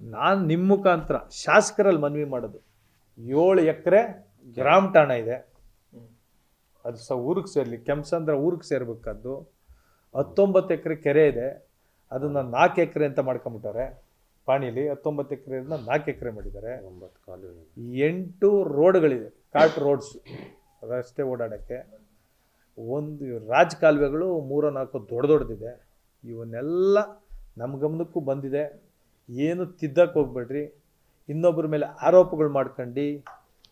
ನಾನು ನಿಮ್ಮ ಮುಖಾಂತರ ಶಾಸಕರಲ್ಲಿ ಮನವಿ ಮಾಡೋದು. ಏಳು ಎಕರೆ ಗ್ರಾಮ ಠಾಣ ಇದೆ. ಅದು ಸಹ ಊರಿಗೆ ಸೇರಲಿ ಕೆಂಪಸಂದ್ರ ಊರಿಗೆ ಸೇರ್ಬೇಕಾದ್ದು. ಹತ್ತೊಂಬತ್ತು ಎಕರೆ ಕೆರೆ ಇದೆ. ಅದನ್ನು ನಾಲ್ಕು ಎಕರೆ ಅಂತ ಮಾಡ್ಕೊಂಬಿಟ್ಟಾರೆ ಪಾಣಿಲಿ ಹತ್ತೊಂಬತ್ತು ಎಕರೆ ನಾಲ್ಕು ಎಕರೆ ಮಾಡಿದ್ದಾರೆ. ಒಂಬತ್ತು ಕಾಲು ಎಂಟು ರೋಡ್ಗಳಿದೆ ಕಾಟ್ ರೋಡ್ಸ್. ರಸ್ತೆ ಓಡಾಡೋಕ್ಕೆ. ಒಂದು ರಾಜ ಕಾಲುವೆಗಳು ಮೂರೋ ನಾಲ್ಕು ದೊಡ್ಡ ದೊಡ್ಡದಿದೆ. ಇವನ್ನೆಲ್ಲ ನಮ್ಮ ಗಮನಕ್ಕೂ ಬಂದಿದೆ. ಏನು ತಿದ್ದಕ್ಕೆ ಹೋಗ್ಬೇಡ್ರಿ. ಇನ್ನೊಬ್ಬರ ಮೇಲೆ ಆರೋಪಗಳು ಮಾಡ್ಕೊಂಡು,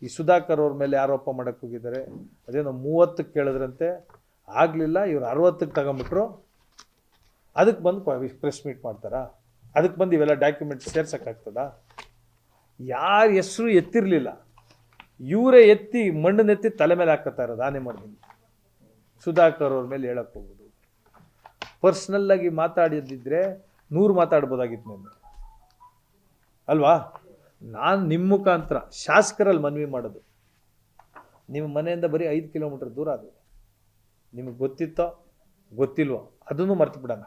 ಈ ಸುಧಾಕರ್ ಅವ್ರ ಮೇಲೆ ಆರೋಪ ಮಾಡೋಕ್ಕೆ ಹೋಗಿದ್ದಾರೆ. ಅದೇನೋ ಮೂವತ್ತಕ್ಕೆ ಕೇಳಿದ್ರಂತೆ, ಆಗಲಿಲ್ಲ, ಇವ್ರು ಅರವತ್ತಕ್ಕೆ ತಗೊಂಬಿಟ್ರು. ಅದಕ್ಕೆ ಬಂದು ಪ್ರೆಸ್ ಮೀಟ್ ಮಾಡ್ತಾರಾ? ಅದಕ್ಕೆ ಬಂದು ಇವೆಲ್ಲ ಡಾಕ್ಯುಮೆಂಟ್ ಸೇರ್ಸೋಕ್ಕಾಗ್ತದ ಯಾರ ಹೆಸರು ಎತ್ತಿರಲಿಲ್ಲ. ಇವರೇ ಎತ್ತಿ ಮಣ್ಣನ್ನೆತ್ತಿ ತಲೆ ಮೇಲೆ ಹಾಕತ್ತಾ ಇರೋದು ಆನೆ ಮಾಡ್ತೀನಿ ಸುಧಾಕರ್ ಅವ್ರ ಮೇಲೆ ಹೇಳಕ್ಕೆ ಹೋಗೋದು. ಪರ್ಸ್ನಲ್ಲಾಗಿ ಮಾತಾಡಿದ್ದಿದ್ರೆ ನೂರು ಮಾತಾಡ್ಬೋದಾಗಿತ್ತು ನಾನು ಅಲ್ವಾ? ನಾನು ನಿಮ್ಮ ಮುಖಾಂತರ ಶಾಸಕರಲ್ಲಿ ಮನವಿ ಮಾಡೋದು. ನಿಮ್ಮ ಮನೆಯಿಂದ ಬರೀ ಐದು ಕಿಲೋಮೀಟರ್ ದೂರ ಅದು. ನಿಮಗೆ ಗೊತ್ತಿತ್ತೋ ಗೊತ್ತಿಲ್ವೋ ಅದನ್ನು ಮರ್ತು ಬಿಡೋಣ.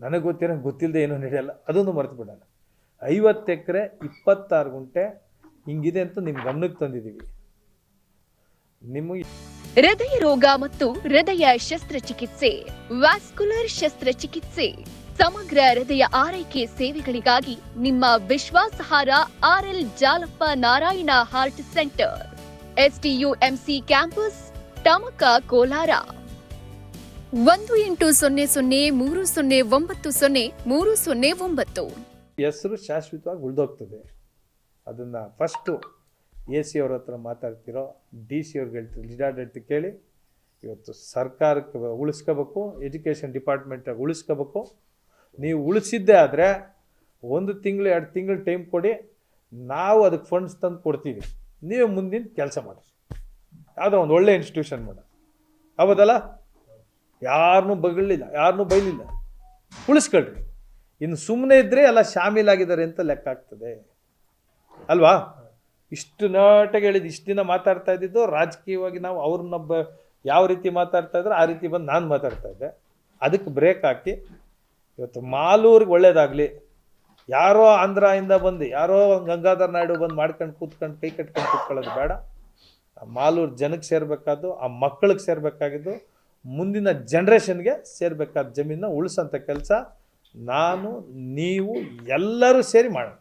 ನನಗೆ ಗೊತ್ತಿರೋ ಗೊತ್ತಿಲ್ಲದೆ ಏನೂ ನಡೆಯಲ್ಲ ಅದನ್ನು ಮರ್ತು ಬಿಡೋಣ. ಐವತ್ತು ಎಕರೆ ಇಪ್ಪತ್ತಾರು ಗುಂಟೆ ಹಿಂಗಿದೆ ಅಂತ ನಿಮ್ಮ ಗಮನಕ್ಕೆ ತಂದಿದ್ದೀವಿ ನಿಮ್ಮ ಹೃದಯ ರೋಗ ಮತ್ತು ಹೃದಯ ಶಸ್ತ್ರಚಿಕಿತ್ಸೆ ವ್ಯಾಸ್ಕುಲರ್ ಶಸ್ತ್ರಚಿಕಿತ್ಸೆ. ಸಮಗ್ರ ಹೃದಯ ಆರೈಕೆ ಸೇವೆಗಳಿಗಾಗಿ ನಿಮ್ಮ ವಿಶ್ವಾಸಾರ್ಹ RL Jalappa Narayana heart centre. STUMC campus, Tamaka Kolar. ಒಂದು ಎಂಟು ಸೊನ್ನೆ ಸೊನ್ನೆ ಮೂರು ಸೊನ್ನೆ ಒಂಬತ್ತು ಸೊನ್ನೆ ಮೂರು ಸೊನ್ನೆ ಒಂಬತ್ತು. ಹೆಸರು ಶಾಶ್ವತವಾಗಿ ಉಳಿದೋಗ್ತದೆ. ಅದನ್ನು ಫಸ್ಟು ಎ ಸಿ ಅವ್ರ ಹತ್ರ ಮಾತಾಡ್ತಿರೋ ಡಿ ಸಿ ಅವ್ರಿಗೆ ಹೇಳ್ತೀರಿ ಜಿಲ್ಲಾಡಳಿತ ಕೇಳಿ. ಇವತ್ತು ಸರ್ಕಾರಕ್ಕೆ ಉಳಿಸ್ಕೋಬೇಕು ಎಜುಕೇಷನ್ ಡಿಪಾರ್ಟ್ಮೆಂಟಾಗಿ ಉಳಿಸ್ಕೋಬೇಕು. ನೀವು ಉಳಿಸಿದ್ದೇ ಆದರೆ ಒಂದು ತಿಂಗಳು, ಎರಡು ತಿಂಗಳು ಟೈಮ್ ಕೊಡಿ, ನಾವು ಅದಕ್ಕೆ ಫಂಡ್ಸ್ ತಂದು ಕೊಡ್ತೀವಿ. ನೀವೇ ಮುಂದಿನ ಕೆಲಸ ಮಾಡಿ. ಯಾವುದೋ ಒಂದು ಒಳ್ಳೆ ಇನ್ಸ್ಟಿಟ್ಯೂಷನ್ ಮಾಡ. ಹೌದಲ್ಲ? ಯಾರನ್ನೂ ಬಗಳಿಲ್ಲ ಯಾರನ್ನೂ ಬೈಲಿಲ್ಲ. ಉಳಿಸ್ಕೊಳ್ರಿ. ಇನ್ನು ಸುಮ್ಮನೆ ಇದ್ದರೆ ಎಲ್ಲ ಶಾಮೀಲಾಗಿದ್ದಾರೆ ಅಂತ ಲೆಕ್ಕ ಆಗ್ತದೆ. ಅಲ್ವಾ? ಇಷ್ಟು ನಾಟಕ ಹೇಳಿದ್ದು ಇಷ್ಟು ದಿನ ಮಾತಾಡ್ತಾ ಇದ್ದಿದ್ದು ರಾಜಕೀಯವಾಗಿ ನಾವು ಅವ್ರನ್ನ ಯಾವ ರೀತಿ ಮಾತಾಡ್ತಾ ಇದ್ರೆ ಆ ರೀತಿ ಬಂದು ನಾನು ಮಾತಾಡ್ತಾ ಇದ್ದೆ. ಅದಕ್ಕೆ ಬ್ರೇಕ್ ಹಾಕಿ ಇವತ್ತು ಮಾಲೂರಿಗೆ ಒಳ್ಳೇದಾಗಲಿ. ಯಾರೋ ಆಂಧ್ರದಿಂದ ಬಂದು, ಯಾರೋ ಗಂಗಾಧರ್ ನಾಯ್ಡು ಬಂದು ಮಾಡ್ಕೊಂಡು ಕೂತ್ಕೊಂಡು ಕೈ ಕಟ್ಕೊಂಡು ಕೂತ್ಕೊಳ್ಳೋದು ಬೇಡ. ಆ ಮಾಲೂರು ಜನಕ್ಕೆ ಸೇರಬೇಕಾದ್ದು, ಆ ಮಕ್ಕಳಿಗೆ ಸೇರಬೇಕಾಗಿದ್ದು, ಮುಂದಿನ ಜನ್ರೇಷನ್ಗೆ ಸೇರಬೇಕಾದ ಜಮೀನನ್ನ ಉಳಿಸೋಂಥ ಕೆಲಸ ನಾನು, ನೀವು ಎಲ್ಲರೂ ಸೇರಿ ಮಾಡೋಣ.